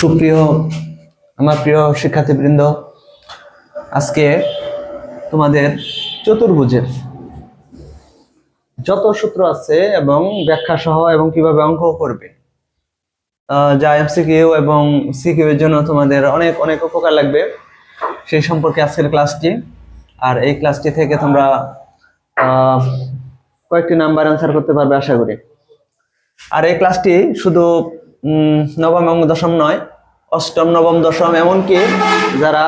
সুপ্রিয় আমার প্রিয় শিক্ষার্থীবৃন্দ, আজকে তোমাদের চতুর্ভুজের যত সূত্র আছে এবং ব্যাখ্যা সহ এবং কীভাবে অঙ্ক করবে যা এমসিকিউ এবং সিকিউ এর জন্য তোমাদের অনেক অনেক উপকার লাগবে সেই সম্পর্কে আজকের ক্লাসটি। আর এই ক্লাসটি থেকে তোমরা কয়েকটি নাম্বার অ্যান্সার করতে পারবে আশা করি। আর এই ক্লাসটি শুধু নবম এবং দশম নয়, অষ্টম, নবম, দশম, এমনকি যারা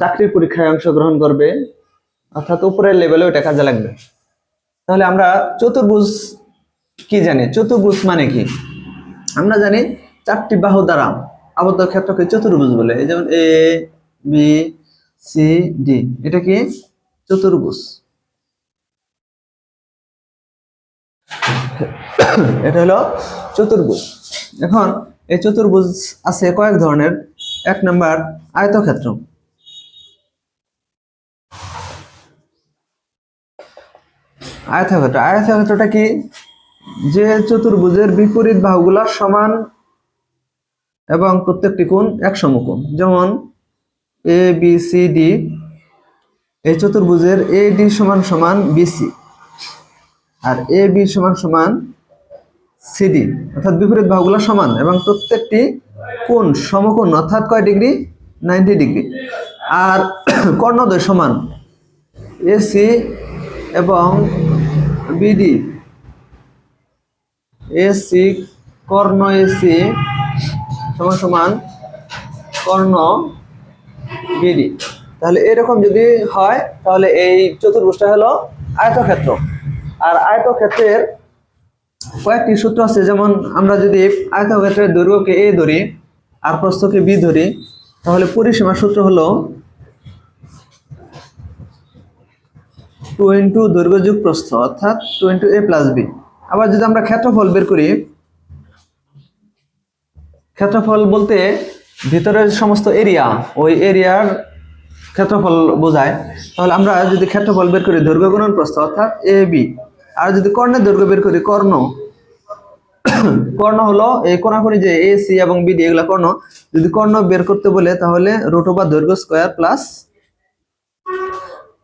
চাকরির পরীক্ষায় অংশগ্রহণ করবে, অর্থাৎ উপরের লেভেলেও এটা কাজে লাগবে। তাহলে আমরা চতুর্ভুজ কি জানি? চতুর্ভুজ মানে কি? আমরা জানি চারটি বাহু দ্বারা আবদ্ধ ক্ষেত্রকে চতুর্ভুজ বলে। যেমন এ বি সি ডি এটা কি? চতুর্ভুজ। এটা হলো চতুর্ভুজ। এখন এই চতুর্ভুজ আছে কয়েক ধরনের। এক নম্বর আয়তক্ষেত্র। আয়তক্ষেত্র। আয়তক্ষেত্রটা কি? যে চতুর্ভুজের বিপরীত বাহুগুলা সমান এবং প্রত্যেকটি কোণ এক সমকোণ। যেমন এ বি সি ডি এই চতুর্ভুজের এ ডি সমান সমান বিসি আর এ, বি সমান সমান সিডি অর্থাৎ বিপরীত বাহুগুলো সমান এবং প্রত্যেকটি কোণ সমকোণ, অর্থাৎ কয় ডিগ্রি? Ninety degree. আর কর্ণদ্বয় সমান এসি এবং বিডি এসি কর্ণ এসি সমান সমান কর্ণ বিডি তাহলে এরকম যদি হয়, তাহলে এই চতুর্ভুজটা হলো আয়তক্ষেত্র। আর আয়তক্ষেত্রের কয়েকটি সূত্র আছে, যেমন আমরা যদি আয়তক্ষেত্রের দৈর্ঘ্যকে এ ধরি আর প্রস্থকে বি ধরি, তাহলে পরিসীমার সূত্র হলো টু ইন্টু দৈর্ঘ্য যুগ প্রস্থ, অর্থাৎ two into A plus B আবার যদি আমরা ক্ষেত্রফল বের করি, ক্ষেত্রফল বলতে ভিতরের সমস্ত এরিয়া ওই এরিয়ার ক্ষেত্রফল বোঝায়। তাহলে আমরা যদি ক্ষেত্রফল বের করি দৈর্ঘ্য গুণন প্রস্থ, অর্থাৎ এ বি আর যদি কর্ণের দৈর্ঘ্য বের করি, কর্ণ। কর্ণ হলো এই কোনাকুনি যে এ সি এবং বিডি এগুলা কর্ণ। যদি কর্ণ বের করতে বলে, তাহলে রুট ওভার দৈর্ঘ্য স্কোয়ার প্লাস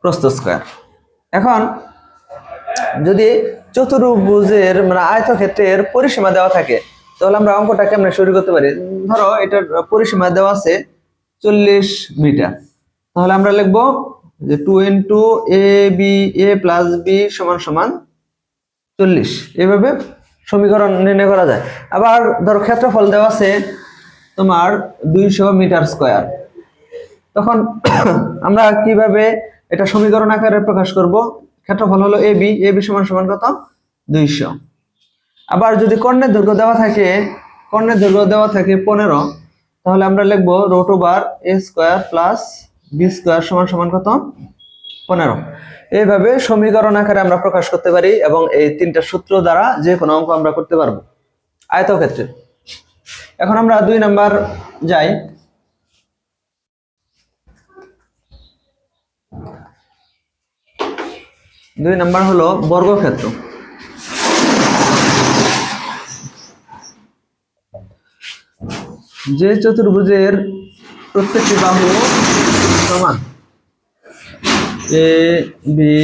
প্রস্থ স্কোয়ার এখন, যদি চতুর্ভুজের মানে আয়তক্ষেত্রের পরিসীমা দেওয়া থাকে, তাহলে আমরা অঙ্কটা কেমনে শুরু করতে পারি? ধরো, এটার পরিসীমা দেওয়া আছে চল্লিশ মিটার। তাহলে আমরা লিখব যে two into A B A plus B সমান সমান চল্লিশ। এভাবে সমীকরণ নির্ণয় করা যায়। আবার ধরো ক্ষেত্রফল দেওয়া আছে তোমার দুইশো মিটার স্কোয়ার। তখন আমরা কীভাবে এটা সমীকরণ আকারে প্রকাশ করব? ক্ষেত্রফল হলো এ বি এ বি সমান সমান কত? দুইশো। আবার যদি কর্ণের দৈর্ঘ্য দেওয়া থাকে, কর্ণের দৈর্ঘ্য দেওয়া থাকে পনেরো, তাহলে আমরা লিখব root over A square plus B square সমান সমান কত? পনেরো। এইভাবে সমীকরণ আকারে আমরা প্রকাশ করতে পারি এবং এই তিনটা সূত্র দ্বারা যে কোনো অঙ্ক আমরা করতে পারব। আয়তক্ষেত্রে। এখন আমরা দুই নাম্বার যাই। দুই নাম্বার হলো বর্গক্ষেত্র। যে চতুর্ভুজের প্রত্যেকটি বাহু সমান। A, B,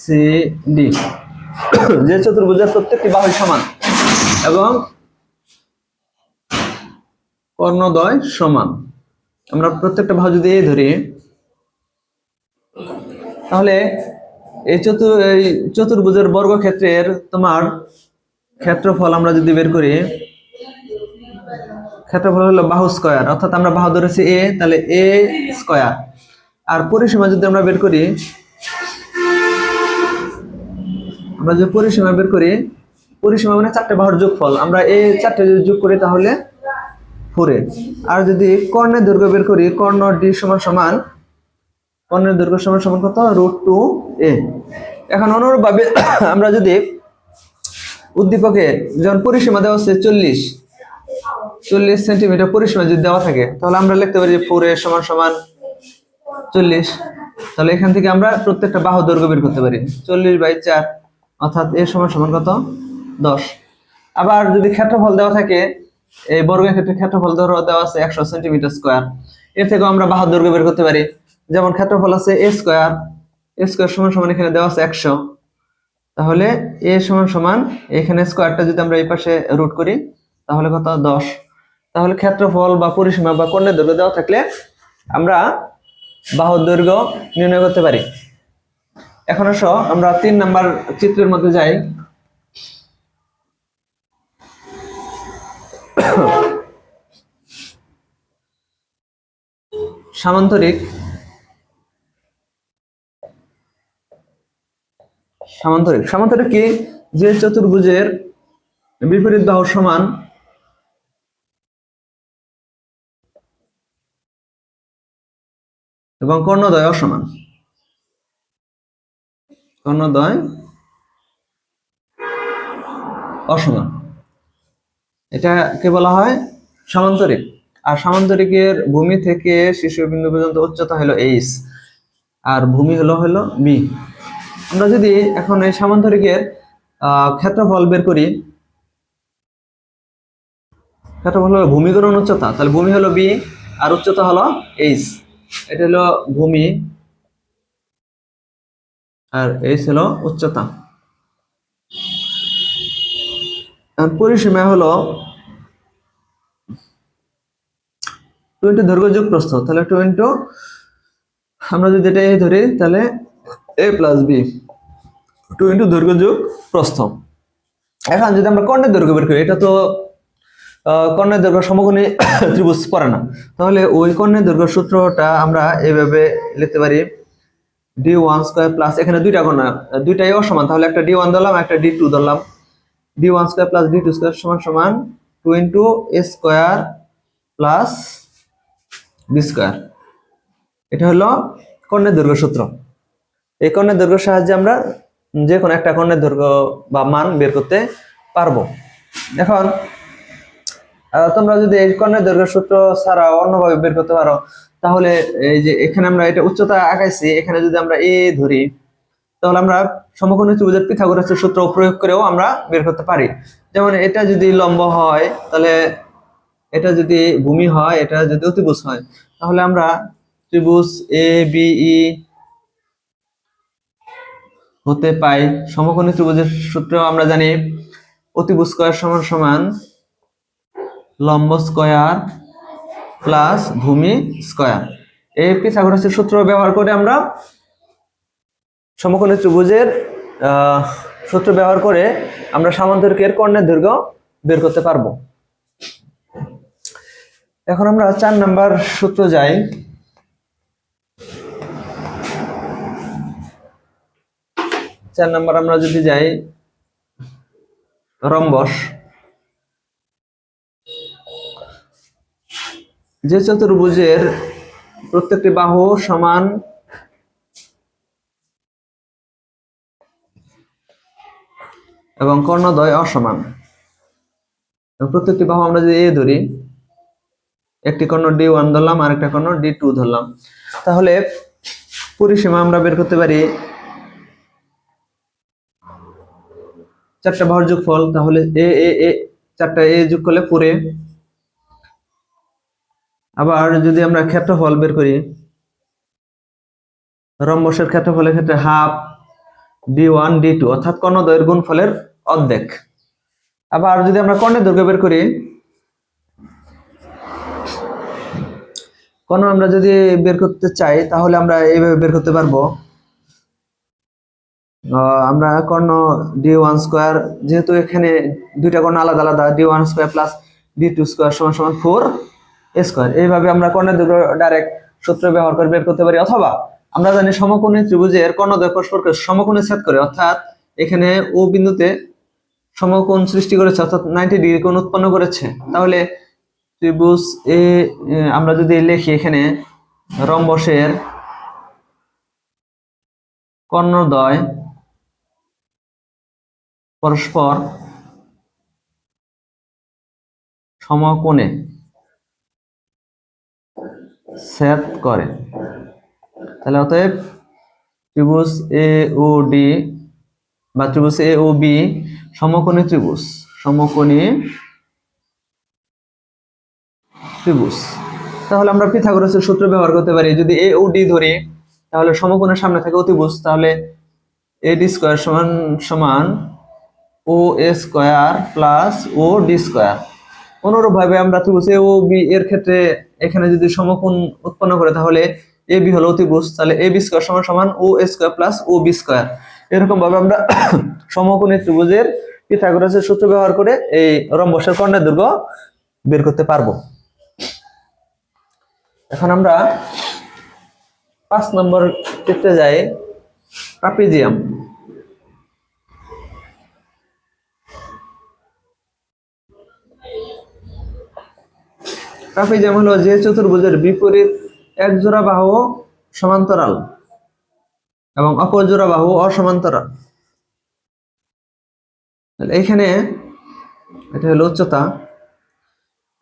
C, D. যে চতুর্ভুজের প্রত্যেকটি বাহু সমান এবং কর্ণদ্বয় সমান। আমরা প্রত্যেকটা বাহু যদি এ ধরি, তাহলে এই চতুর এই চতুর্ভুজের বর্গক্ষেত্রের তোমার ক্ষেত্রফল আমরা যদি বের করি, ক্ষেত্রফল হলো বাহু স্কয়ার। অর্থাৎ আমরা বাহু ধরেছি এ, তাহলে এ স্কয়ার। আর পরিসীমা যদি আমরা বের করি, আমরা যদি পরিসীমা বের করি, পরিসীমা মানে চারটে বাহুর যোগফল। আমরা এই চারটে যদি যোগ করি তাহলে ফোরে আর যদি কর্ণের দৈর্ঘ্য বের করি, কর্ণ ডি সমান সমান, কর্ণের দৈর্ঘ্য সমান সমান কত? রুট টু এ এখন অনুরূপভাবে আমরা যদি উদ্দীপকে যখন পরিসীমা দেওয়া হচ্ছে চল্লিশ চল্লিশ সেন্টিমিটার পরিসীমা যদি দেওয়া থাকে, তাহলে আমরা লিখতে পারি যে ফোর এ সমান সমান চল্লিশ। তাহলে এখান থেকে আমরা প্রত্যেকটা বাহু দৈর্ঘ্য বের করতে পারি। চল্লিশ বাই চার, অর্থাৎ এর সমান সমান কত? দশ। আবার যদি ক্ষেত্রফল দেওয়া থাকে, এই বর্গের ক্ষেত্রে ক্ষেত্রফল ধরো দেওয়া আছে একশো সেন্টিমিটার স্কোয়ার। এর থেকেও আমরা বাহুর দৈর্ঘ্য বের করতে পারি। যেমন ক্ষেত্রফল আছে এ স্কোয়ার এ স্কোয়ার সমান সমান এখানে দেওয়া আছে একশো। তাহলে এ সমান সমান এখানে স্কোয়ারটা যদি আমরা এই পাশে রুট করি, তাহলে কত? দশ। তাহলে ক্ষেত্রফল বা পরিসীমা বা কর্ণের দৈর্ঘ্য দেওয়া থাকলে আমরা বাহুর দৈর্ঘ্য নির্ণয় করতে পারি। এখন আসো আমরা তিন নাম্বার চিত্রের মধ্যে যাই। সামান্তরিক। সামান্তরিক। সামান্তরিক কি? যে চতুর্ভুজের বিপরীত বাহু সমান এবং কর্ণদ্বয় অসমান। কর্ণদ্বয় অসমান। এটাকে বলা হয়? সামান্তরিক। আর সামান্তরিকের ভূমি থেকে শিশু শীর্ষবিন্দু পর্যন্ত উচ্চতা হলো এইচ আর ভূমি হলো হলো বি আমরা যদি এখন এই সামান্তরিকের ক্ষেত্রফল বের করি, ক্ষেত্রফল হলো ভূমি করুন উচ্চতা, তাহলে ভূমি হলো বি আর উচ্চতা হলো এইচ এটা হলো ভূমি আর এই হলো উচ্চতা। পরিসীমা হলো টু ইন্টু দৈর্ঘ্য যোগ প্রস্থ। তাহলে টু ইন্টু আমরা যদি এটা এ ধরি, তাহলে A plus B two into দৈর্ঘ্য যোগ প্রস্থ। এখন যদি আমরা কর্ণের দৈর্ঘ্য বের করি, এটা তো কর্ণের দৈর্ঘ্য সমকোণী ত্রিভুজ পড়ে না। তাহলে ওই কর্ণের দৈর্ঘ্য সূত্রটা আমরা এভাবে লিখতে পারি ডি ওয়ান স্কোয়ার প্লাস এখানে দুইটা কর্ণ, দুইটাই অসমান। তাহলে একটা ডি ওয়ান ধরলাম, একটা ডি টু ধরলাম। D one square plus D two square সমান সমান two into A square plus B square এটা হলো কর্ণের দৈর্ঘ্য সূত্র। এই কর্ণের দৈর্ঘ্যের সাহায্যে আমরা যে কোনো একটা কর্ণের দৈর্ঘ্য বা মান বের করতে পারব। এখন তোমরা যদি এই কর্ণের দৈর্ঘ্য সূত্র ছাড়া অন্যভাবে বের করতে পারো, তাহলে এই যে এখানে আমরা এটা উচ্চতা আঁকাইছি, এখানে যদি আমরা এ ধরি, তাহলে আমরা সমকোণী ত্রিভুজের পিথাগোরাসের সূত্র প্রয়োগ করেও আমরা বের করতে পারি। যেমন এটা যদি লম্ব হয়, তাহলে এটা যদি ভূমি হয়, এটা যদি অতিভুজ হয়, তাহলে আমরা ত্রিভুজ এ বি ই হতে পাই। সমকোণী ত্রিভুজের সূত্র আমরা জানি অতিভুজ স্কয়ার সমান সমান লম্ব স্কয়ার প্লাস ভূমি স্কয়ার। এই পিথাগোরাসের সূত্র ব্যবহার করে আমরা সমকোণী ত্রিভুজের সূত্র ব্যবহার করে আমরা সামান্তরিকের কর্ণের দৈর্ঘ্য বের করতে পারব। এখন আমরা চার নাম্বার সূত্র যাই। চার নাম্বার আমরা যদি যাই, রম্বস। যে চতুর্ভুজের প্রত্যেকটি বাহু সমান এবং কর্ণদ্বয় অসমান। প্রত্যেকটি বাহু আমরা যদি এ ধরি, একটি কর্ণ ডি ওয়ান ধরলাম আর একটা কর্ণ ডি টু ধরলাম। তাহলে পরিসীমা আমরা বের করতে পারি চারটা বাহুর যোগফল, তাহলে এ এ চারটা এ যোগ করলে পুরে আবার যদি আমরা ক্ষেত্রফল বের করি রম্বসের ক্ষেত্রফলের ক্ষেত্রে half D one D two অর্থাৎ কর্ণদ্বয়ের গুণফলের অর্ধেক। আবার যদি আমরা কর্ণের দৈর্ঘ্য বের করি, কর্ণ আমরা যদি বের করতে চাই, তাহলে আমরা এইভাবে বের করতে পারব। আমরা কর্ণ ডি ওয়ান স্কোয়ার যেহেতু এখানে দুইটা কর্ণ আলাদা আলাদা D one square plus D two square সমান সমান ফোর স্কোয়ার এইভাবে আমরা কর্ণের দৈর্ঘ্য ডাইরেক্ট সূত্র ব্যবহার করে বের করতে পারি। অথবা আমরা জানি সমকোণী ত্রিভুজের কর্ণদ্বয় পরস্পরকে সমকোণে ছেদ করে অর্থাৎ এখানে ও বিন্দুতে সমকোণ সৃষ্টি করেছে অর্থাৎ নাইনটি ডিগ্রি কোণ উৎপন্ন করেছে। তাহলে ত্রিভুজ এ, আমরা যদি লিখি এখানে রম্বসের কর্ণদ্বয় পরস্পর সমকোণে ছেদ করে তাহলে অতএব ত্রিভুজ এ ও ডি বা ত্রিভুজ এ ও বি সমকোণী ত্রিভুজ সমকোণী ত্রিভুজ। তাহলে আমরা পিথাগোরাসের সূত্র ব্যবহার করতে পারি, যদি এ ও ডি ধরি, তাহলে সমকোণের সামনে থাকে অতিভুজ, তাহলে এ ডি স্কোয়ার সমান সমান O A square plus O D square অনুরূপভাবে আমরা ত্রিভুজ এ ও বি এর ক্ষেত্রে এখানে যদি সমকোণ উৎপন্ন করে, তাহলে এ বি হলো অতিভুজ, তাহলে এ বি স্কোয়ার সমান সমান O A square plus O B square. এরকম ভাবে আমরা সমকোণী ত্রিভুজের পিথাগোরাসের সূত্র ব্যবহার করে এই রম্বসের কর্ণের দৈর্ঘ্য বের করতে পারব। এখন আমরা পাঁচ নম্বর ক্ষেত্রে যাই, ট্রাপিজিয়াম। ট্রাপিজিয়াম হলো যে চতুর্ভুজের বিপরীত এক জোড়া বাহু সমান্তরাল এবং অপর জোড়া বাহু অসমান্তরাল। তাহলে এখানে এটা হলো উচ্চতা,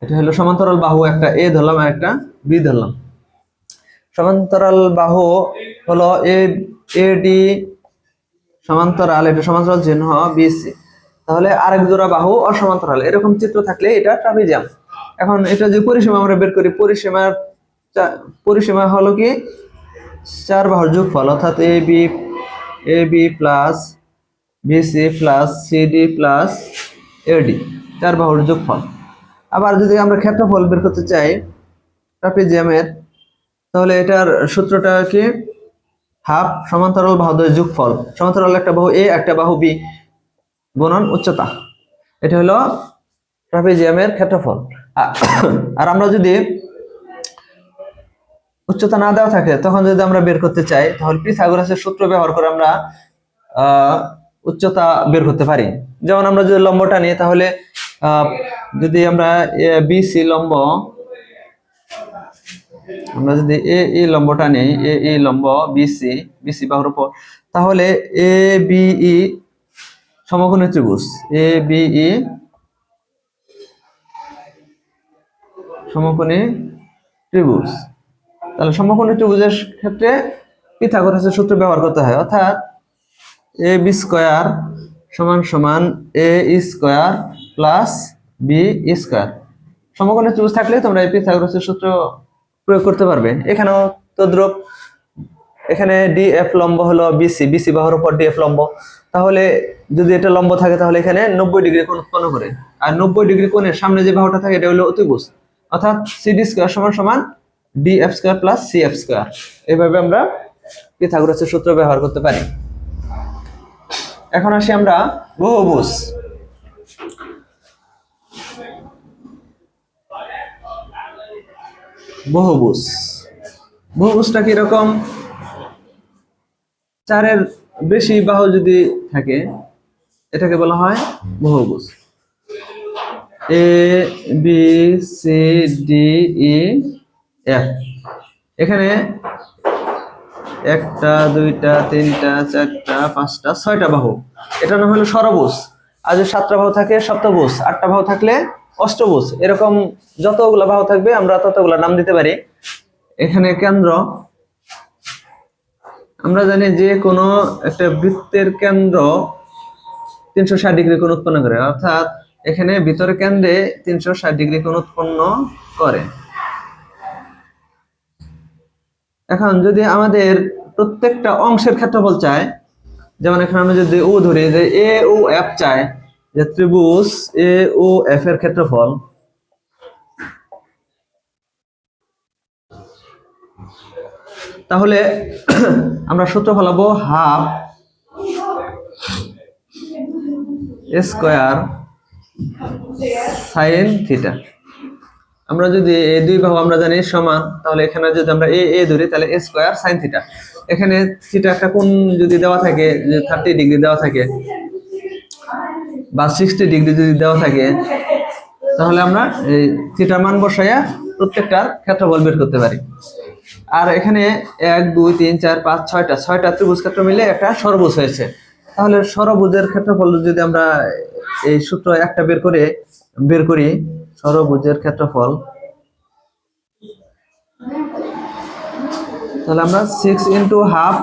এটা হলো সমান্তরাল বাহু, একটা এ ধরলাম আর একটা বি ধরলাম। সমান্তরাল বাহু হলো এ এ, ডি সমান্তরাল, এটা সমান্তরাল চিহ্ন বিসি তাহলে আরেক জোড়া বাহু অসমান্তরাল, এরকম চিত্র থাকলে এটা ট্রাপিজিয়াম এখন এটা যে পরিসীমা আমরা বের করি, পরিসীমার পরিসীমা হলো কি? চার বাহুর যোগফল, অর্থাৎ A B A B plus BC plus CD plus AD চার বাহুর যোগফল। আবার যদি আমরা ক্ষেত্রফল বের করতে চাই, ট্রাপিজিয়ামের, তাহলে এটার সূত্রটা কি? হাফ সমান্তরাল বাহুদের যোগফল। সমান্তরাল একটা বাহু এ একটা বাহু বি গুণন উচ্চতা। এটা হলো ট্রাপিজিয়ামের ক্ষেত্রফল। আর আমরা যদি উচ্চতা না দেওয়া থাকে, তখন যদি আমরা বের করতে চাই, তাহলে পিথাগোরাসের সূত্র ব্যবহার করে আমরা উচ্চতা বের করতে পারি। যেমন আমরা যদি লম্বটা নিই, তাহলে যদি আমরা বিসি লম্ব, আমরা যদি এ, ই লম্বটা নেই, এ, ই লম্ব, বি বিসি বিসি বাহুর উপর, তাহলে এ বিই সমকোণী ত্রিভুজ, এ বিই সমকোণী ত্রিভুজ। তাহলে সমকোণী ত্রিভুজের ক্ষেত্রে পিথাগোরাসের সূত্র ব্যবহার করতে হয়, অর্থাৎ এ বি স্কোয়ার সমান সমান A square plus B square. সমকোণী ত্রিভুজ থাকলে তোমরা এই পিথাগোরাসের সূত্র প্রয়োগ করতে পারবে। এখানেও তদ্রুপ, এখানে ডি এফ লম্ব হলো বিসি বিসি বাহুর উপর ডি এফ লম্ব। তাহলে যদি এটা লম্ব থাকে তাহলে এখানে নব্বই ডিগ্রি কোণ উৎপন্ন করে। আর নব্বই ডিগ্রি কোণের সামনে যে বাহুটা থাকে, এটা হলো অতিভুজ। অর্থাৎ সিডি স্কোয়ার সমান সমান D F square plus C F square এইভাবে আমরা পিথাগোরাসের সূত্র ব্যবহার করতে পারি। এখন আসি আমরা বহুভুজ। বহুভুজ। বহুভুজটা কীরকম? চারের বেশি বাহু যদি থাকে, এটাকে বলা হয় বহুভুজ। A B C D E F এখানে একটা, দুইটা, তিনটা, চারটা, পাঁচটা, ছয়টা বাহু। এটা হলো সরবুজ। আর যদি সাতটা বাহু থাকে সপ্তভুজ আটটা বাহু থাকলে অষ্টভুজ এরকম যতগুলো বাহু থাকবে, আমরা ততগুলো নাম দিতে পারি। এখানে কেন্দ্র। আমরা জানি যে কোনো একটা বৃত্তের কেন্দ্র তিনশো ষাট ডিগ্রি কোণ উৎপন্ন করে। অর্থাৎ এখানে ভিতরে কেন্দ্রে তিনশো ষাট ডিগ্রি কোণ উৎপন্ন করে। এখন যদি আমাদের প্রত্যেকটা অংশের ক্ষেত্রফল চায় যেমন এখানে আমরা যদি ও ধরি যে এ ও এফ চায় যে ত্রিভুজ এ ও এফ এর ক্ষেত্রফল, তাহলে আমরা সূত্র ফলাবো হাফ স্কোয়ার সাইন থিটা আমরা যদি এই দুই বাহু আমরা জানি সমান, তাহলে এখানে যদি আমরা এ এ ধরি, তাহলে এ স্কোয়ার সাইন থিটা এখানে থিটা একটা কোণ যদি দেওয়া থাকে, যে থার্টি ডিগ্রি দেওয়া থাকে, বা সিক্সটি ডিগ্রি যদি দেওয়া থাকে, তাহলে আমরা এই থিটার মান বসাইয়া প্রত্যেকটার ক্ষেত্রফল বের করতে পারি। আর এখানে এক, দুই, তিন, চার, পাঁচ, ছয়টা ছয়টা ত্রিভুজ ক্ষেত্র মিলে একটা সরবুজ হয়েছে। তাহলে সরবুজের ক্ষেত্রফল যদি আমরা এই সূত্র একটা বের করে, বের করি সরবুজের ক্ষেত্রফল। তাহলে আমরা six into half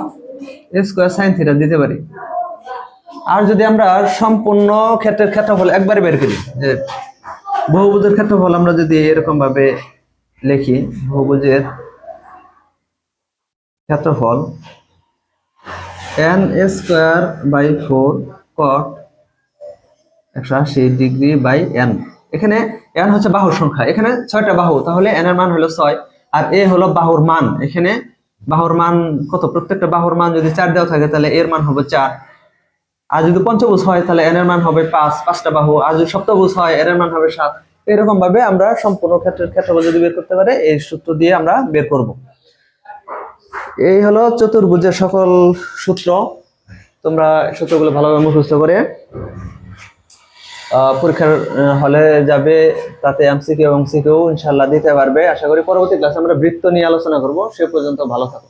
square sine theta দিতে পারি। আর যদি আমরা সম্পূর্ণ ক্ষেত্রের ক্ষেত্রফল একবারে বের করি, যে বহুভুজের ক্ষেত্রফল আমরা যদি এরকম ভাবে লিখি, বহুভুজের ক্ষেত্রফল N square by four cot একশো আশি ডিগ্রি বাই এন এখানে এন হচ্ছে বাহুর সংখ্যা। এখানে ছয়টা বাহু, তাহলে এন এর মান হলো ছয়, আর এ হলো বাহুর মান। এখানে বাহুর মান কত? প্রত্যেকটা বাহুর মান যদি চার দেওয়া থাকে, তাহলে এর মান হবে চার। আর যদি পঞ্চভুজ হয়, তাহলে এন এর মান হবে পাঁচ, পাঁচটা বাহু। আর যদি সপ্তভুজ হয় এর এর মান হবে সাত। এরকম ভাবে আমরা সম্পূর্ণ ক্ষেত্রের ক্ষেত্রফল যদি বের করতে পারে, এই সূত্র দিয়ে আমরা বের করব। এই হলো চতুর্ভুজের সকল সূত্র। তোমরা সূত্রগুলো ভালোভাবে মুখস্থ করে পরীক্ষার হলে যাবে, তাতে এমসিকিউ এবং সিকিউ ইনশাল্লাহ দিতে পারবে। আশা করি পরবর্তী ক্লাসে আমরা বৃত্ত নিয়ে আলোচনা করব। সে পর্যন্ত ভালো থাকো।